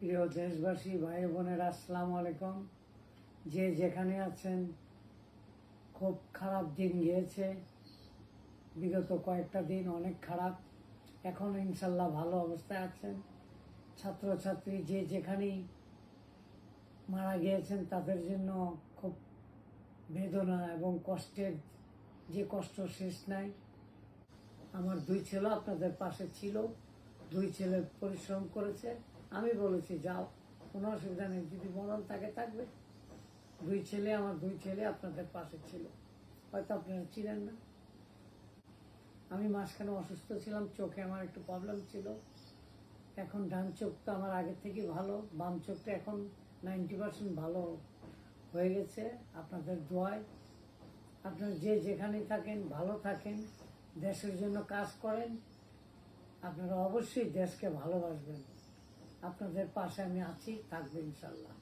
প্রিয় দেশবাসী, ভাই বোনের, আসসালামু আলাইকুম। যে যেখানে আছেন, খুব খারাপ দিন গিয়েছে। বিগত কয়েকটা দিন অনেক খারাপ। এখন ইনশাল্লাহ ভালো অবস্থায় আছেন। ছাত্রছাত্রী যে যেখানেই মারা গিয়েছেন, তাদের জন্য খুব বেদনা এবং কষ্টের যে কষ্ট শেষ নাই। আমার দুই ছেলে আপনাদের পাশে ছিল। দুই ছেলে পরিশ্রম করেছে। আমি বলেছি, যাও, কোনো অসুবিধা নেই, যদি মরণ তাকে থাকবে, দুই ছেলে, আমার দুই ছেলে আপনাদের পাশে ছিল। হয়তো আপনারা ছিলেন না। আমি মাঝখানে অসুস্থ ছিলাম, চোখে আমার একটু প্রবলেম ছিল। এখন ডান চোখটা আমার আগের থেকে ভালো, বাম চোখটা এখন নাইনটি পার্সেন্ট ভালো হয়ে গেছে। আপনাদের দোয়ায় আপনারা যে যেখানেই থাকেন, ভালো থাকেন, দেশের জন্য কাজ করেন, আপনারা অবশ্যই দেশকে ভালোবাসবেন। আপনাদের পাশে আমি আছি, থাকব ইনশাল্লাহ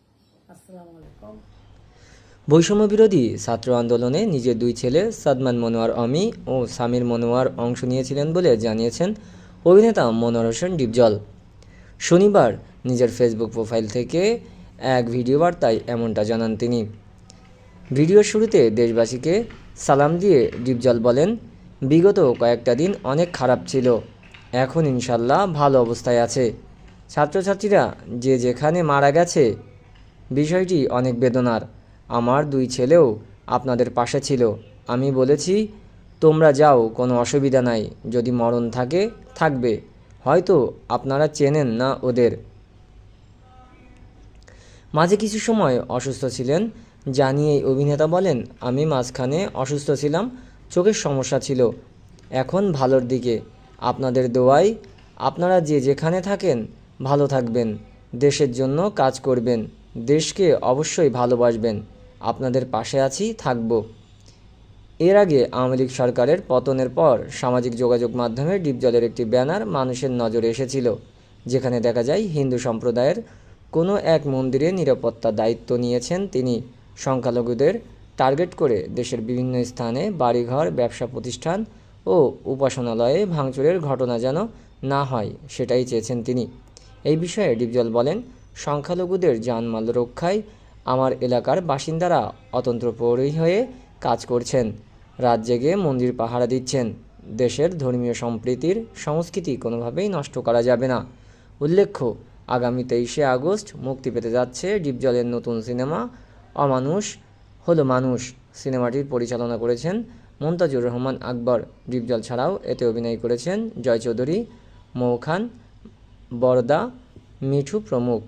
আসসালামু আলাইকুম। বৈষম্য বিরোধী ছাত্র আন্দোলনে নিজের দুই ছেলে সাদমান মনোয়ার অমি ও সামির মনোয়ার অংশ নিয়েছিলেন বলে জানিয়েছেন অভিনেতা মনোয়ার হোসেন ডিপজল। শনিবার নিজের ফেসবুক প্রোফাইল থেকে এক ভিডিও বার্তায় এমনটা জানান তিনি। ভিডিওর শুরুতে দেশবাসীকে সালাম দিয়ে ডিপজল বলেন, বিগত কয়েকটা দিন অনেক খারাপ ছিল, এখন ইনশাল্লাহ ভালো অবস্থায় আছে। ছাত্রছাত্রীরা যে যেখানে মারা গেছে, বিষয়টি অনেক বেদনার। আমার দুই ছেলেও আপনাদের পাশে ছিল। আমি বলেছি, তোমরা যাও, কোনো অসুবিধা নাই। যদি মরণ থাকে, থাকবে। হয়তো আপনারা চেনেন না ওদের। মাঝে কিছু সময় অসুস্থ ছিলেন। জানিয়ে অভিনেতা বলেন, আমি মাঝখানে অসুস্থ ছিলাম, চোখের সমস্যা ছিল। এখন ভালোর দিকে। আপনাদের দোয়াই, আপনারা যে যেখানে থাকেন ভালো থাকবেন, দেশের জন্য কাজ করবেন, দেশকে অবশ্যই ভালোবাসবেন। আপনাদের পাশে আছি, থাকব। এর আগে আওয়ামী লীগ সরকারের পতনের পর সামাজিক যোগাযোগ মাধ্যমে ডিপজলের একটি ব্যানার মানুষের নজরে এসেছিল, যেখানে দেখা যায় হিন্দু সম্প্রদায়ের কোনো এক মন্দিরে নিরাপত্তা দায়িত্ব নিয়েছেন তিনি। সংখ্যালঘুদের টার্গেট করে দেশের বিভিন্ন স্থানে বাড়িঘর, ব্যবসা প্রতিষ্ঠান ও উপাসনালয়ে ভাঙচুরের ঘটনা যেন না হয়, সেটাই চেয়েছেন তিনি। এই বিষয়ে ডিপজল বলেন, সংখ্যালঘুদের জানমাল রক্ষায় আমার এলাকার বাসিন্দারা অতন্ত্র প্রহরী হয়ে কাজ করছেন। রাত জেগে মন্দির পাহারা দিচ্ছেন। দেশের ধর্মীয় সম্প্রীতির সংস্কৃতি কোনোভাবেই নষ্ট করা যাবে না। উল্লেখ্য, আগামী তেইশে আগস্ট মুক্তি পেতে যাচ্ছে ডিপজলের নতুন সিনেমা অমানুষ, হলো মানুষ। সিনেমাটির পরিচালনা করেছেন মন্তাজুর রহমান আকবর। ডিপজল ছাড়াও এতে অভিনয় করেছেন জয় চৌধুরী মৌ খান বরদা মিঠু প্রমুখ।